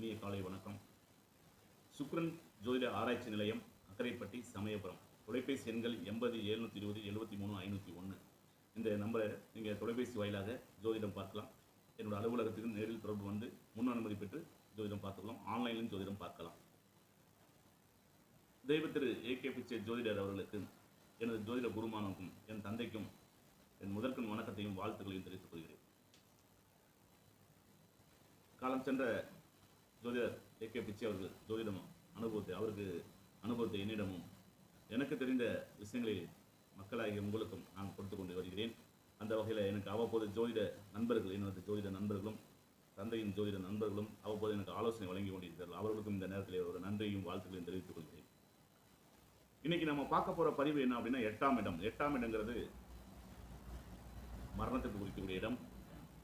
இனிய காலை வணக்கம். சுக்ரன் ஜோதிட ஆராய்ச்சி நிலையம் அக்கரைப்பட்டி சமயபுரம். தொலைபேசி எண்கள் எண்பது எழுநூற்றி இருபது எழுபத்தி மூணு ஐநூற்றி ஒன்று இந்த நம்பரை நீங்கள் தொலைபேசி வாயிலாக ஜோதிடம் பார்க்கலாம். என்னோட அலுவலகத்துக்கு நேரில் தொடர்பு வந்து முன் அனுமதி பெற்று ஜோதிடம் பார்த்துக்கலாம். ஆன்லைனிலும் ஜோதிடம் பார்க்கலாம். தெய்வ திரு ஏ கே பிச்சை ஜோதிடர் அவர்களுக்கு எனது ஜோதிட குருமானுக்கும் என் தந்தைக்கும் என் முதற்கண் வணக்கத்தையும் வாழ்த்துக்களையும் தெரிவித்துக் கொள்கிறேன். காலம் சென்ற ஜோதிடர் ஏ கே பிச்சை அவர்கள் ஜோதிடம் அனுபவத்தை அவருக்கு அனுபவத்தை என்னிடமும் எனக்கு தெரிந்த விஷயங்களை மக்களாகிய உங்களுக்கும் நான் கொடுத்து கொண்டு வருகிறேன். அந்த வகையில் எனக்கு அவ்வப்போது ஜோதிட நண்பர்கள் எனது ஜோதிட நண்பர்களும் தந்தையின் ஜோதிட நண்பர்களும் அவ்வப்போது எனக்கு ஆலோசனை வழங்கி கொண்டிருக்கிறார்கள். அவர்களுக்கும் இந்த நேரத்தில் ஒரு நன்றியும் வாழ்த்துக்களையும் தெரிவித்துக் கொள்கிறேன். இன்னைக்கு நம்ம பார்க்க போகிற பதிவு என்ன அப்படின்னா எட்டாம் இடம். எட்டாம் இடங்கிறது மரணத்துக்கு குறிக்கக்கூடிய இடம்.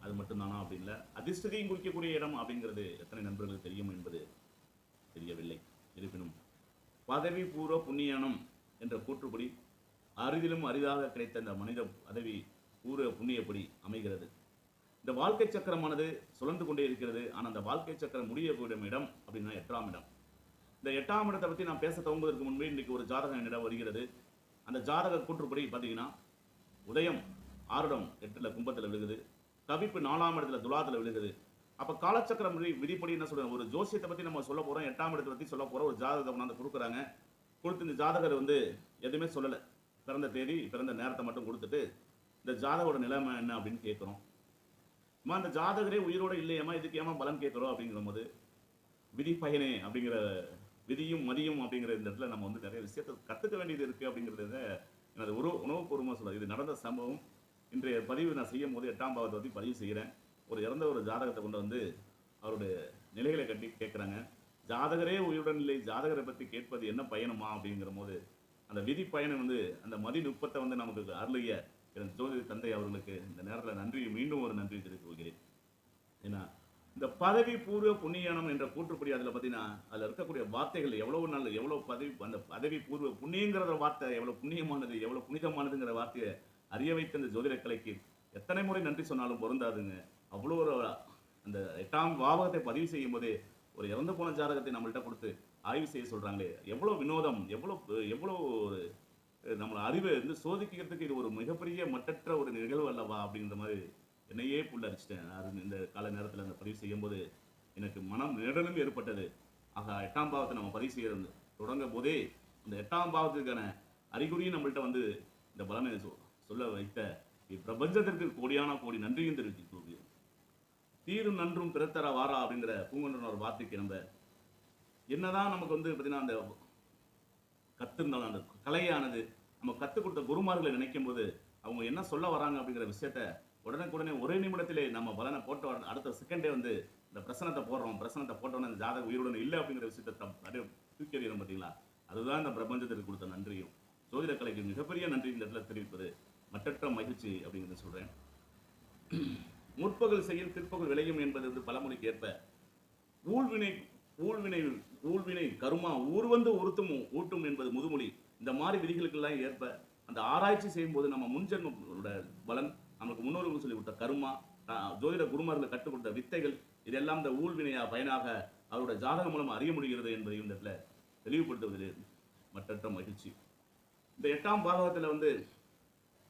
அது மட்டும்தானா அப்படின்னு இல்லை அதிர்ஷ்டத்தையும் குறிக்கக்கூடிய இடம் அப்படிங்கிறது எத்தனை நண்பர்களுக்கு தெரியும் என்பது தெரியவில்லை. இருப்பினும் பதவி பூர்வ புண்ணியானம் என்ற கூற்றுப்படி அரிதிலும் அரிதாக கிடைத்த இந்த மனித பதவி பூர்வ புண்ணியப்படி அமைகிறது. இந்த வாழ்க்கை சக்கரமானது சுழந்து கொண்டே இருக்கிறது. ஆனால் அந்த வாழ்க்கை சக்கரம் முடியக்கூடிய இடம் அப்படின்னா எட்டாம் இடம். இந்த எட்டாம் இடத்தை பற்றி நான் பேச துவங்குவதற்கு முன்பே இன்றைக்கு ஒரு ஜாதகம் என்னிடம் வருகிறது. அந்த ஜாதக கூற்றுப்படி பார்த்தீங்கன்னா உதயம் ஆறுடம் எட்டில் கும்பத்தில் விழுகுது. தவிப்பு நாலாம் இடத்துல துலாத்தில் விழுகுது அப்போ காலச்சக்கரம் விதி விதிப்படி என்ன சொல்றேன் ஒரு ஜோசியத்தை பற்றி நம்ம சொல்ல போகிறோம் எட்டாம் இடத்தை பற்றி சொல்ல போகிறோம் ஒரு ஜாதகத்தை கொண்டாந்து கொடுக்குறாங்க. கொடுத்து இந்த ஜாதகர் வந்து எதுவுமே சொல்லலை. பிறந்த தேதி பிறந்த நேரத்தை மட்டும் கொடுத்துட்டு இந்த ஜாதகோட நிலைமை என்ன அப்படின்னு கேட்குறோம் அம்மா அந்த ஜாதகரே உயிரோட இல்லையம்மா இதுக்கு ஏமா பலன் கேட்குறோம் அப்படிங்கிற போது விதி பயனே அப்படிங்கிற விதியும் மதியும் அப்படிங்கிற இந்த இடத்துல நம்ம வந்து நிறைய விஷயத்தை கற்றுக்க வேண்டியது இருக்குது அப்படிங்கிறத எனது உணவு உணவுபூர்வமாக சொல்ல இது நடந்த சம்பவம். இன்றைய பதிவு நான் செய்யும் போது எட்டாம் பாவத்தை பற்றி பதிவு செய்கிறேன். ஒரு இறந்த ஒரு ஜாதகத்தை கொண்டு வந்து அவருடைய நிலைகளை கட்டி கேட்குறாங்க. ஜாதகரே உயிருடன் இல்லை ஜாதகரை பற்றி கேட்பது என்ன பயணமா அப்படிங்கிற போது அந்த விதி பயணம் வந்து அந்த மதி நுட்பத்தை வந்து நமக்கு அருளிய என் ஜோதி தந்தை அவர்களுக்கு இந்த நேரத்தில் நன்றி மீண்டும் ஒரு நன்றி தெரிவித்துக் கொள்கிறேன். ஏன்னா இந்த பதவி பூர்வ புண்ணியானம் என்ற கூற்றுப்படி அதில் பார்த்தீங்கன்னா அதில் இருக்கக்கூடிய வார்த்தைகள் எவ்வளவு நல்ல எவ்வளோ பதவி அந்த பதவி பூர்வ புண்ணியங்கிற வார்த்தை எவ்வளோ புண்ணியமானது எவ்வளோ புனிதமானதுங்கிற வார்த்தையை அறிய வைத்த இந்த ஜோதிட கலைக்கு எத்தனை முறை நன்றி சொன்னாலும் பொருந்தாதுங்க. அவ்வளோ ஒரு அந்த எட்டாம் பாவகத்தை பதிவு செய்யும் போதே ஒரு இறந்து போன ஜாதகத்தை நம்மள்கிட்ட கொடுத்து ஆய்வு செய்ய சொல்கிறாங்களே எவ்வளோ வினோதம் எவ்வளோ எவ்வளோ ஒரு நம்மளை அறிவை வந்து சோதிக்கிறதுக்கு இது ஒரு மிகப்பெரிய மட்டற்ற ஒரு நிகழ்வு அல்லவா அப்படிங்கிற மாதிரி என்னையே புல்லரிச்சிட்டேன் அது இந்த கால நேரத்தில் அந்த பதிவு செய்யும்போது எனக்கு மனம் நிழலும் ஏற்பட்டது. ஆக எட்டாம் பாவத்தை நம்ம பதிவு செய்கிறது தொடங்கும் போதே இந்த எட்டாம் பாவத்துக்கான அறிகுறியும் நம்மள்கிட்ட வந்து இந்த பலனை சொல்ல வைத்த இப்பிரபஞ்சத்திற்கு கோடியான கோடி நன்றியும் தெரிவித்துக் கொள்கிறேன் தீரும் நன்றும் பிறத்தர வாரா அப்படிங்கிற பூங்கொன்றனோட ஒரு வார்த்தைக்கு நம்ம என்னதான் நமக்கு வந்து பார்த்தீங்கன்னா அந்த கத்திருந்தாலும் அந்த கலையானது நம்ம கற்றுக் கொடுத்த குருமார்களை நினைக்கும் போது அவங்க என்ன சொல்ல வராங்க அப்படிங்கிற விஷயத்த உடனுக்குடனே ஒரே நிமிடத்திலே நம்ம பலனை போட்ட அடுத்த செகண்டே வந்து இந்த பிரசனத்தை போடுறோம் பிரசனத்தை போட்டோன்னே அந்த ஜாதக உயிருடன் இல்லை அப்படிங்கிற விஷயத்தை அப்படியே தூக்கி எறிகிறோம் பார்த்தீங்களா? அதுதான் இந்த பிரபஞ்சத்திற்கு கொடுத்த நன்றியும். ஜோதிட கலைக்கு மிகப்பெரிய நன்றி இந்த இடத்துல தெரிவிப்பது. மற்றற்ற மகிழ்ச்சி அப்படிங்கிறத சொல்கிறேன் முற்பகல் செய்யும் பிற்பகல் விளையும் என்பது வந்து பழமொழிக்கு ஏற்ப ஊழ்வினை ஊழ்வினை ஊழ்வினை கருமா ஊர்வந்து உறுத்தும் ஊட்டும் என்பது முதுமொழி. இந்த மாதிரி விதிகளுக்கெல்லாம் ஏற்ப அந்த ஆராய்ச்சி செய்யும்போது நம்ம முன்ஜென்மோட பலன் நமக்கு முன்னோர்கள் சொல்லி கொடுத்த கருமா ஜோதிட குருமார்களை கற்றுக் கொடுத்த வித்தைகள் இதெல்லாம் இந்த ஊழ்வினையா பயனாக அவரோட ஜாதகம் மூலம் அறிய முடிகிறது என்பதையும் இந்த இடத்துல தெளிவுபடுத்துவதில் மற்றற்ற மகிழ்ச்சி. இந்த எட்டாம் பாகவத்தில் வந்து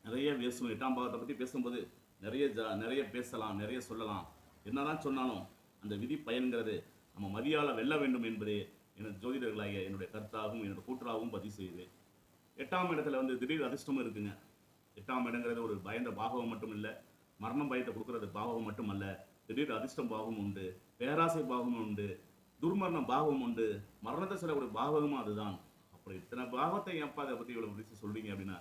நிறைய பேசுவோம் எட்டாம் பாகத்தை பற்றி பேசும்போது நிறைய ஜா நிறைய பேசலாம் நிறைய சொல்லலாம். என்னதான் சொன்னாலும் அந்த விதி பயன்கிறது நம்ம மதியால வெல்ல வேண்டும் என்பதே எனது ஜோதிடர்களாகிய என்னுடைய கருத்தாகவும் என்னோட கூற்றாகவும் பதிவு செய்யுது எட்டாம் இடத்துல வந்து திடீர் அதிர்ஷ்டமும் இருக்குங்க. எட்டாம் இடங்கிறது ஒரு பயந்த பாகவம் மட்டும் இல்லை மரணம் பயத்தை கொடுக்கறது பாகவம் மட்டும் அல்ல திடீர் அதிர்ஷ்டம் பாகமும் உண்டு பேராசை பாகமும் உண்டு துர்மரண பாகமும் உண்டு மரணத்தை சொல்லக்கூடிய பாகமும் அதுதான். அப்புறம் இத்தனை பாகத்தை எப்பா அதை பற்றி இவ்வளோ பிடிச்சி சொல்றீங்க அப்படின்னா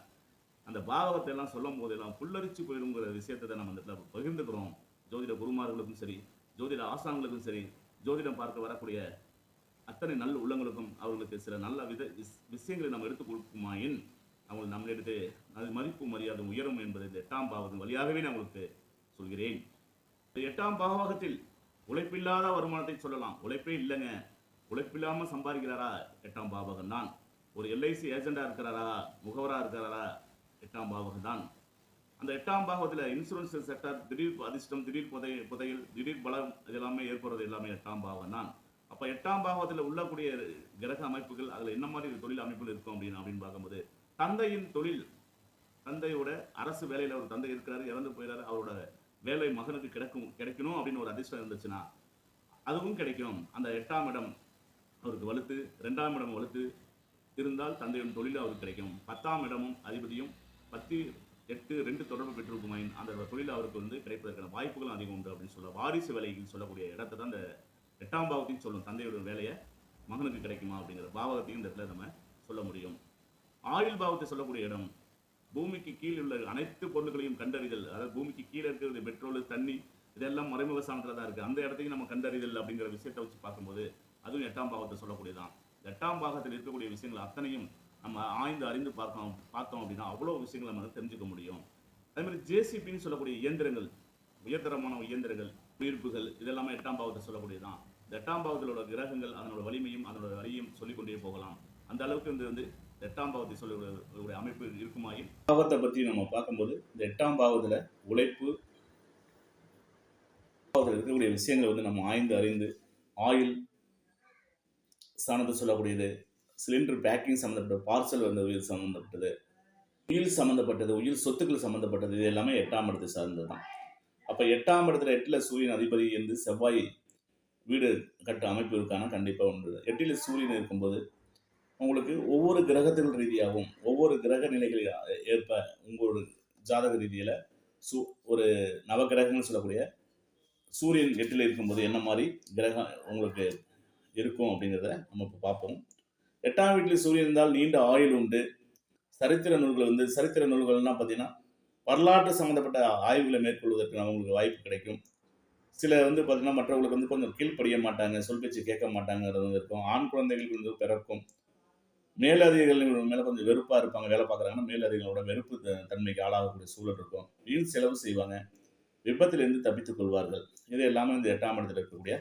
அந்த பாகவத்தை எல்லாம் சொல்லும் போதெல்லாம் புல்லரிச்சு போயிடுங்கிற விஷயத்தை நம்ம இந்த இடத்துல பகிர்ந்துக்கிறோம். ஜோதிட குருமார்களுக்கும் சரி ஜோதிட ஆசான்களுக்கும் சரி ஜோதிடம் பார்க்க வரக்கூடிய அத்தனை நல்ல உள்ளங்களுக்கும் அவர்களுக்கு சில நல்ல வித விஷயங்களை நம்ம எடுத்து கொடுக்குமாயின் அவங்க நம்மளிடத்து அது மதிப்பு மரியாதை உயரும் என்பதை இந்த எட்டாம் பாவத்தின் வழியாகவே நான் உங்களுக்கு சொல்கிறேன். இந்த எட்டாம் பாவகத்தில் உழைப்பில்லாத வருமானத்தை சொல்லலாம். உழைப்பே இல்லைங்க. உழைப்பில்லாமல் சம்பாதிக்கிறாரா? எட்டாம் பாவகம் தான் ஒரு எல்ஐசி ஏஜெண்டாக இருக்கிறாரா? முகவராக இருக்கிறாரா? எட்டாம் பாவகம் தான். அந்த எட்டாம் பாகத்தில் இன்சூரன்ஸ் செக்டர் திடீர் அதிர்ஷ்டம் திடீர் புதை புதையில் திடீர் பலம் இது எல்லாமே ஏற்படுறது எல்லாமே எட்டாம் பாவம் தான். அப்போ எட்டாம் பாகத்தில் உள்ளக்கூடிய கிரக அமைப்புகள் அதில் என்ன மாதிரி தொழில் அமைப்புகள் இருக்கும் அப்படின்னு அப்படின்னு பார்க்கும்போது தந்தையின் தொழில் தந்தையோட அரசு வேலையில் ஒரு தந்தை இருக்கிறாரு இறந்து போயிறாரு அவரோட வேலை மகனுக்கு கிடைக்கும் கிடைக்கணும் அப்படின்னு ஒரு அதிர்ஷ்டம் இருந்துச்சுன்னா அதுவும் கிடைக்கும். அந்த எட்டாம் இடம் அவருக்கு வலுத்து ரெண்டாம் இடம் வலுத்து இருந்தால் தந்தையின் தொழில் அவருக்கு கிடைக்கும். பத்தாம் இடமும் அதிபதியும் பத்து எட்டு ரெண்டு தொடர்பு பெற்றிருக்குமாயின் அந்த தொழில் அவருக்கு வந்து கிடைப்பதற்கான வாய்ப்புகள் அதிகம் உண்டு அப்படின்னு சொல்ல வாரிசு வேலைகள் சொல்லக்கூடிய இடத்தை தான் இந்த எட்டாம் பாவத்தையும் சொல்லும் தந்தையோட வேலையை மகனுக்கு கிடைக்குமா அப்படிங்கிற பாவகத்தையும் இந்த இடத்துல நம்ம சொல்ல முடியும். ஆயுள் பாவத்தை சொல்லக்கூடிய இடம் பூமிக்கு கீழ் உள்ள அனைத்து பொருட்களையும் கண்டறிதல் அதாவது பூமிக்கு கீழே இருக்கிறது பெட்ரோல் தண்ணி இதெல்லாம் மறைமுக சாணத்தில் தான் இருக்குது அந்த இடத்தையும் நம்ம கண்டறிதல் அப்படிங்கிற விஷயத்தை வச்சு பார்க்கும்போது அதுவும் எட்டாம் பாகத்தை சொல்லக்கூடியதான் எட்டாம் பாகத்தில் இருக்கக்கூடிய விஷயங்கள் அத்தனையும் நம்ம ஆய்ந்து அறிந்து பார்க்கணும் பார்த்தோம் அப்படின்னா அவ்வளோ விஷயங்களை நம்ம தெரிஞ்சுக்க முடியும். அதே மாதிரி ஜேசிபின்னு சொல்லக்கூடிய இயந்திரங்கள் உயர்தரமான இயந்திரங்கள் உயிர்ப்புகள் இதெல்லாமே எட்டாம் பாவத்தை சொல்லக்கூடியதான் இந்த எட்டாம் பாவத்தில் உள்ள கிரகங்கள் அதனோட வலிமையும் அதனோட வலியும் சொல்லிக்கொண்டே போகலாம். அந்த அளவுக்கு வந்து வந்து எட்டாம் பாவத்தை சொல்லக்கூடிய அமைப்பு இருக்குமாயும் பாவத்தை பற்றி நம்ம பார்க்கும்போது இந்த எட்டாம் பாவத்தில் உழைப்பு பாவத்தில் இருக்கக்கூடிய விஷயங்களை வந்து நம்ம ஆய்ந்து அறிந்து ஆயில் சாணத்தை சொல்லக்கூடியது சிலிண்டர் பேக்கிங் சம்மந்தப்பட்ட பார்சல் வந்து உயிர் சம்மந்தப்பட்டது உயிர் சம்மந்தப்பட்டது உயிர் சொத்துக்கள் சம்மந்தப்பட்டது இது எல்லாமே எட்டாம் இடத்தை சார்ந்தது தான் அப்போ எட்டாம் இடத்துல எட்டில் சூரியன் அதிபதி இருந்து செவ்வாய் வீடு கட்ட அமைப்பு கண்டிப்பாக உண்டு. எட்டில் சூரியன் இருக்கும்போது உங்களுக்கு ஒவ்வொரு கிரகத்தின் ரீதியாகவும் ஒவ்வொரு கிரக நிலைகளில் ஏற்ப உங்களோட ஜாதக ரீதியில் சு ஒரு நவகிரகங்கள்னு சொல்லக்கூடிய சூரியன் எட்டில் இருக்கும்போது என்ன மாதிரி கிரகம் உங்களுக்கு இருக்கும் அப்படிங்கிறத நம்ம இப்போ பார்ப்போம். எட்டாம் வீட்டில் சூரியன் இருந்தால் நீண்ட ஆயுள் உண்டு. சரித்திர நூல்கள் வந்து சரித்திர நூல்கள்லாம் பார்த்தீங்கன்னா வரலாற்று சம்மந்தப்பட்ட ஆய்வுகளை மேற்கொள்வதற்கு அவங்களுக்கு வாய்ப்பு கிடைக்கும். சில வந்து பார்த்தீங்கன்னா மற்றவங்களுக்கு வந்து கொஞ்சம் கீழ்ப்படிய மாட்டாங்க சொல் பேச்சு கேட்க மாட்டாங்கிறது வந்து இருக்கும். ஆண் குழந்தைகளுக்கு வந்து பிறக்கும். மேலதிகாரிகள் மேலே கொஞ்சம் வெறுப்பாக இருப்பாங்க வேலை பார்க்குறாங்கன்னா மேலதிகாரிகளோட வெறுப்பு தன்மைக்கு ஆளாகக்கூடிய சூழல் இருக்கும். வீண் செலவு செய்வாங்க. விபத்திலிருந்து தப்பித்துக் கொள்வார்கள். இது எல்லாமே இந்த எட்டாம் இடத்தில் இருக்கக்கூடிய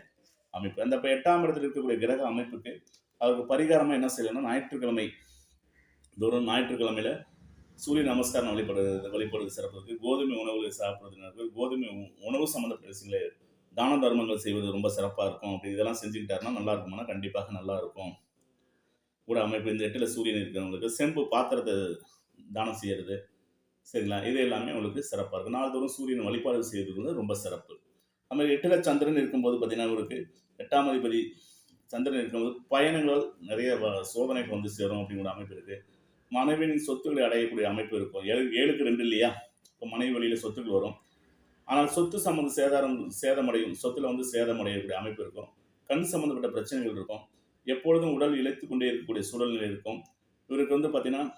அமைப்பு. அந்த இப்போ எட்டாம் இடத்தில் இருக்கக்கூடிய கிரக அமைப்புக்கு அவருக்கு பரிகாரமாக என்ன செய்யணும்னா ஞாயிற்றுக்கிழமை தோறும் ஞாயிற்றுக்கிழமையில சூரிய நமஸ்காரம் வழிபடுறது வழிபடுறது சிறப்பு இருக்குது கோதுமை உணவுகளை சாப்பிட்றது கோதுமை உணவு சம்மந்தப்பட்ட விஷயங்களை தான தர்மங்கள் செய்வது ரொம்ப சிறப்பாக இருக்கும். அப்படி இதெல்லாம் செஞ்சுக்கிட்டாருன்னா நல்லா இருக்குமானா கண்டிப்பாக நல்லா இருக்கும். கூட அமைப்பு இந்த எட்டில் சூரியன் இருக்கிறவங்களுக்கு செம்பு பாத்திரத்தை தானம் செய்யறது சரிங்களா? இது எல்லாமே உங்களுக்கு சிறப்பாக இருக்கும். நாள்தோறும் சூரியன் வழிபாடு செய்வது வந்து ரொம்ப சிறப்பு. அது மாதிரி எட்டில் சந்திரன் இருக்கும்போது பார்த்தீங்கன்னா உங்களுக்கு எட்டாம் அதிபதி சந்திரன் இருக்கும்போது பயணங்கள் நிறைய வ- சோதனைக்கு வந்து சேரும் அப்படிங்கிற அமைப்பு இருக்கு. மனைவியின் சொத்துக்களை அடையக்கூடிய அமைப்பு இருக்கும். ஏழு ஏழுக்கு ரெண்டு இல்லையா? இப்போ மனைவி வழியில் சொத்துக்கள் வரும். ஆனால் சொத்து சம்மந்த சேதாரம் சேதமடையும் சொத்துல வந்து சேதமடையக்கூடிய அமைப்பு இருக்கும். கண் சம்மந்தப்பட்ட பிரச்சனைகள் இருக்கும். எப்பொழுதும் உடல் இழைத்து கொண்டே இருக்கக்கூடிய சூழல்நிலை இருக்கும். இவருக்கு வந்து பார்த்தீங்கன்னா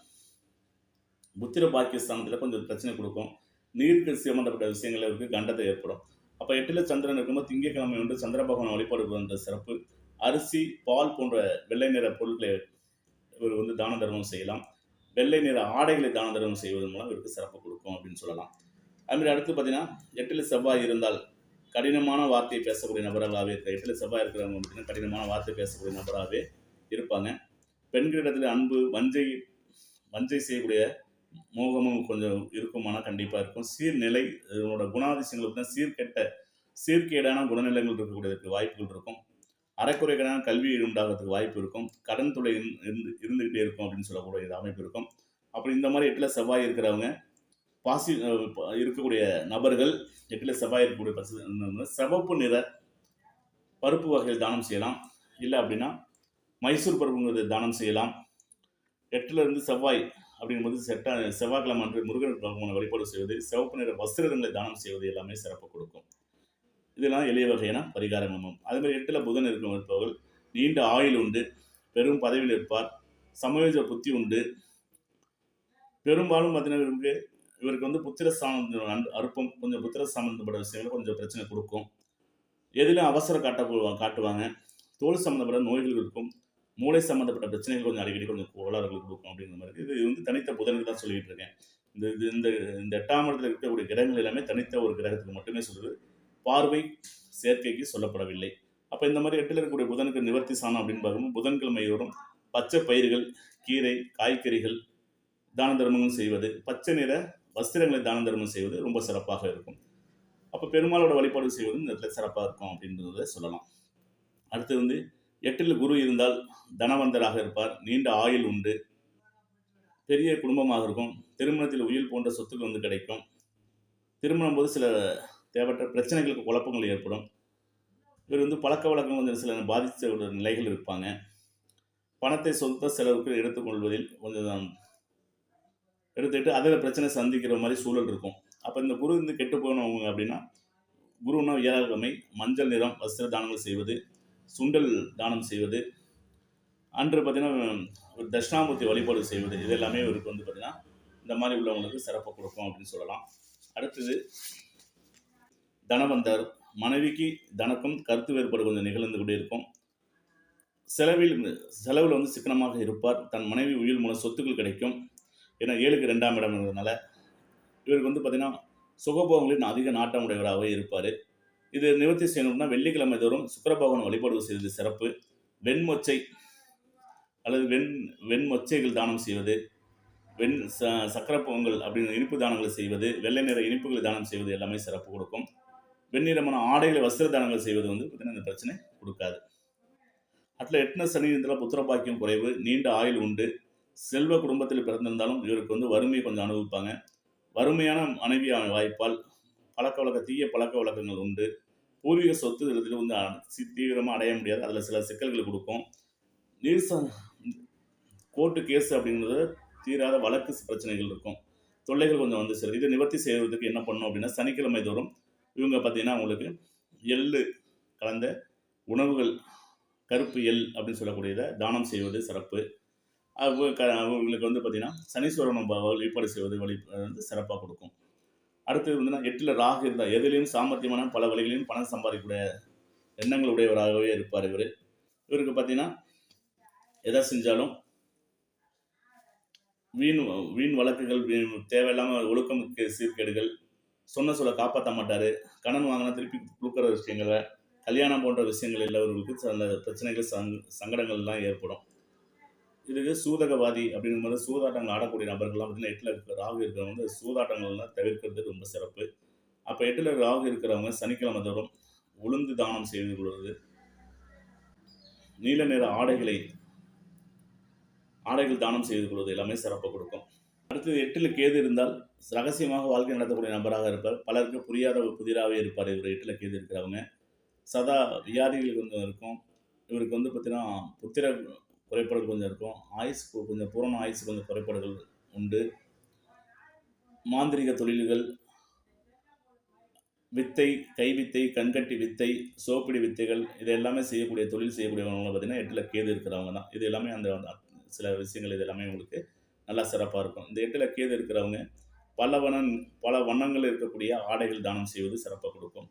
புத்திர பாக்கியஸ்தானத்தில் கொஞ்சம் பிரச்சனை கொடுக்கும். நீருக்கு சம்மந்தப்பட்ட விஷயங்கள் இவருக்கு கண்டத்தை ஏற்படும். அப்போ எட்டில் சந்திரன் இருக்கும்போது திங்கட்கிழமை வந்து சந்திர பகவான் வழிபாடு என்ற சிறப்பு. அரிசி பால் போன்ற வெள்ளை நிற பொருட்களை இவர் வந்து தான தர்மம் செய்யலாம். வெள்ளை நிற ஆடைகளை தான தர்மம் செய்வதன் மூலம் இவருக்கு சிறப்பு கொடுக்கும் அப்படின்னு சொல்லலாம். அதுமாதிரி அடுத்து பார்த்தீங்கன்னா எட்டில் செவ்வாய் இருந்தால் கடினமான வார்த்தையை பேசக்கூடிய நபர்களாகவே இருக்க எட்டில் செவ்வாய் இருக்கிறவங்க பார்த்தீங்கன்னா கடினமான வார்த்தை பேசக்கூடிய நபராகவே இருப்பாங்க. பெண்களிடத்தில் அன்பு வஞ்சை வஞ்சை செய்யக்கூடிய மோகமும் கொஞ்சம் இருக்குமானா கண்டிப்பாக இருக்கும். சீர்நிலை இதனோட குணாதிசயங்கள் பார்த்தீங்கன்னா சீர்கெட்ட சீர்கேடான குணநிலைகள் இருக்கக்கூடியதற்கு வாய்ப்புகள் இருக்கும். அரைக்குறைகளான கல்வி உண்டாகிறதுக்கு வாய்ப்பு இருக்கும். கடன் துறை இருந்து- இருந்து இருந்துகிட்டே இருக்கும் அப்படின்னு சொல்லக்கூடிய இது அமைப்பு இருக்கும். அப்புறம் இந்த மாதிரி எட்டில் செவ்வாய் இருக்கிறவங்க பாசி இருக்கக்கூடிய நபர்கள் எட்டில் செவ்வாய் இருக்கக்கூடிய பசு- சிவப்பு நிற பருப்பு வகையில் தானம் செய்யலாம். இல்லை அப்படின்னா மைசூர் பருப்புங்கிறது தானம் செய்யலாம். எட்டில் இருந்து செவ்வாய் அப்படிங்கும்போது செட்டா செவ்வாய்க்கிழமை அன்று முருகன் பகவானை வழிபாடு செய்வது சிவப்பு நிற வஸ்திரங்களை தானம் செய்வது எல்லாமே சிறப்பு கொடுக்கும். இதெல்லாம் எளிய வகையான பரிகாரங்கள் அதே மாதிரி எட்டில் புதன் இருக்கும் இருப்பவர்கள் நீண்ட ஆயுள் உண்டு பெரும் பதவியில் இருப்பார் சமயோஜ புத்தி உண்டு. பெரும்பாலும் பார்த்தீங்கன்னா இவருக்கு இவருக்கு வந்து புத்திர சாமந்த அறுப்பம் கொஞ்சம் புத்திர சம்மந்தப்பட்ட விஷயங்கள் கொஞ்சம் பிரச்சனை கொடுக்கும். எதிலும் அவசர காட்ட காட்டுவாங்க? தோல் சம்மந்தப்பட்ட நோய்கள் இருக்கும். மூளை சம்மந்தப்பட்ட பிரச்சனைகள் கொஞ்சம் அடிக்கடி கொஞ்சம் கோளாறுகள் கொடுக்கும் அப்படிங்கிற மாதிரி. இது வந்து தனித்த புதனுக்கு தான் சொல்லிட்டு இருக்கேன். இந்த இது இந்த இந்த எட்டாம் இடத்துல இருக்கக்கூடிய கிரகங்கள் எல்லாமே தனித்த ஒரு கிரகத்துக்கு மட்டுமே சொல்லுது. பார்வை சேர்க்கைக்கு சொல்லப்படவில்லை. அப்போ இந்த மாதிரி எட்டில் இருக்கக்கூடிய புதனுக்கு நிவர்த்தி சாணம் அப்படின்னு பார்க்கும்போது புதன்கிழமை பச்சை பயிர்கள் கீரை காய்கறிகள் தான தர்மங்கள் செய்வது பச்சை நிற வஸ்திரங்களை தான தர்மம் செய்வது ரொம்ப சிறப்பாக இருக்கும். அப்போ பெருமாளோட வழிபாடு செய்வது இந்த இடத்துல சிறப்பாக இருக்கும் அப்படின்றத சொல்லலாம். அடுத்து வந்து எட்டில் குரு இருந்தால் தனவந்தராக இருப்பார் நீண்ட ஆயுள் உண்டு பெரிய குடும்பமாக இருக்கும் திருமணத்தில் உயில் போன்ற சொத்துக்கள் வந்து கிடைக்கும். திருமணம் போது சில தேவையற்ற பிரச்சனைகளுக்கு குழப்பங்கள் ஏற்படும். இவர் வந்து பழக்க வழக்கம் கொஞ்சம் சில பாதித்த நிலைகள் இருப்பாங்க. பணத்தை சொந்த செலவுக்கு எடுத்துக்கொள்வதில் கொஞ்சம் எடுத்துக்கிட்டு அதில் பிரச்சனை சந்திக்கிற மாதிரி சூழல் இருக்கும். அப்போ இந்த குரு வந்து கெட்டு போனவங்க அப்படின்னா குருன்னா வியாழக்கிழமை மஞ்சள் நிறம் வஸ்திர தானங்கள் செய்வது சுண்டல் தானம் செய்வது அன்று பார்த்தீங்கன்னா ஒரு தட்சிணாமூர்த்தி வழிபாடு செய்வது இது எல்லாமே இவருக்கு வந்து பார்த்தீங்கன்னா இந்த மாதிரி உள்ளவங்களுக்கு சிறப்பாக கொடுக்கும் அப்படின்னு சொல்லலாம். அடுத்தது தனவந்தர். மனைவிக்கு தனக்கும் கருத்து வேறுபாடு கொஞ்சம் நிகழ்ந்து கொண்டே இருக்கும் செலவில் செலவில் வந்து சிக்கனமாக இருப்பார். தன் மனைவி உயிர் மூலம் சொத்துக்கள் கிடைக்கும். ஏன்னா ஏழுக்கு ரெண்டாம் இடம் இருந்ததுனால இவருக்கு வந்து பார்த்தீங்கன்னா சுகபோகங்களின் அதிக நாட்டம் உடையவராகவே இருப்பார். இது நிவர்த்தி செய்யணும்னா வெள்ளிக்கிழமை தோறும் சுக்கரபகவான் வழிபாடு செய்வது சிறப்பு. வெண்மொச்சை அல்லது வெண் வெண்மொச்சைகள் தானம் செய்வது வெண் ச சக்கரை பொங்கல் அப்படின்னு இனிப்பு தானங்களை செய்வது வெள்ளை நிற இனிப்புகளை தானம் செய்வது எல்லாமே சிறப்பு கொடுக்கும். வெண்ணிறமான ஆடைகளை வஸ்திர தானங்கள் செய்வது வந்து பார்த்தீங்கன்னா இந்த பிரச்சனை கொடுக்காது. அதில் எட்ன சனி புத்திரபாக்கியம் குறைவு நீண்ட ஆயுள் உண்டு. செல்வ குடும்பத்தில் பிறந்திருந்தாலும் இவருக்கு வந்து வறுமையை கொஞ்சம் அனுபவிப்பாங்க. வறுமையான மனைவி வாய்ப்பால் பழக்க வழக்க தீய பழக்க வழக்கங்கள் உண்டு. பூர்வீக சொத்து இதில் வந்து தீவிரமாக அடைய முடியாது. அதில் சில சிக்கல்கள் கொடுக்கும். நீர்ச கோர்ட்டு கேஸ் அப்படிங்கிறது தீராத வழக்கு பிரச்சனைகள் இருக்கும். தொல்லைகள் கொஞ்சம் வந்து சில இதை நிவர்த்தி செய்வதற்கு என்ன பண்ணணும் அப்படின்னா சனிக்கிழமை தோறும் இவங்க பார்த்தீங்கன்னா உங்களுக்கு எள்ளு கலந்த உணவுகள் கருப்பு எள் அப்படின்னு சொல்லக்கூடியதை தானம் செய்வது சிறப்பு. க அவங்களுக்கு வந்து பார்த்தீங்கன்னா சனீஸ்வரன் ப- வழிபாடு செய்வது வழி வந்து சிறப்பாக கொடுக்கும். அடுத்தது வந்து எட்டில் ராகு இருந்தால் எதிலையும் சாமர்த்தியமான பல வழிகளையும் பணம் சம்பாதிக்கக்கூடிய எண்ணங்கள் உடையவராகவே இருப்பார் இவர். இவருக்கு பார்த்தீங்கன்னா எதை செஞ்சாலும் வீண் வீண் வழக்குகள் தேவையில்லாமல் ஒழுக்கம் கே- சீர்கேடுகள் சொன்ன சொல்ல காப்பாற்ற மாட்டார். கடன் வாங்கினா திருப்பி கொடுக்குற விஷயங்களை கல்யாணம் போன்ற விஷயங்கள் எல்லாவர்களுக்கு அந்த பிரச்சனைகள் சங் சங்கடங்கள்லாம் ஏற்படும். இதுக்கு சூதகவாதி அப்படிங்கும்போது சூதாட்டங்கள் ஆடக்கூடிய நபர்கள்லாம் பார்த்தீங்கன்னா எட்டில் இருக்கிற ராகு இருக்கிறவங்க வந்து சூதாட்டங்கள்லாம் தவிர்க்கிறது ரொம்ப சிறப்பு. அப்போ எட்டில் ராகு இருக்கிறவங்க சனிக்கிழமை தோறும் உளுந்து தானம் செய்து கொள்வது. நீல நிற ஆடைகளை ஆடைகள் தானம் செய்து கொள்வது எல்லாமே சிறப்பாக கொடுக்கும். அடுத்தது எட்டில் கேது இருந்தால் ரகசியமாக வாழ்க்கை நடத்தக்கூடிய நபராக இருப்பார். பலருக்கு புரியாத ஒரு புதிராகவே இருப்பார் இவர் எட்டில் கேது இருக்கிறவங்க. சதா வியாதிகள் கொஞ்சம் இருக்கும். இவருக்கு வந்து பார்த்தீங்கன்னா புத்திர குறைபாடுகள் கொஞ்சம் இருக்கும். ஆயுஸ் கொஞ்சம் பூரண ஆயுஸ் கொஞ்சம் குறைபாடுகள் உண்டு. மாந்திரிக தொழில்கள் வித்தை கைவித்தை கண்கட்டி வித்தை சோப்பிடி வித்தைகள் இது எல்லாமே செய்யக்கூடிய தொழில் செய்யக்கூடியவங்க பார்த்தீங்கன்னா எட்டில் கேது இருக்கிறவங்க தான். இது எல்லாமே அந்த அந்த சில விஷயங்கள் இது எல்லாமே உங்களுக்கு நல்லா சிறப்பாக இருக்கும். இந்த எட்டில் கேது இருக்கிறவங்க பல வண்ண பல வண்ணங்கள் இருக்கக்கூடிய ஆடைகள் தானம் செய்வது சிறப்பாக கொடுக்கும்.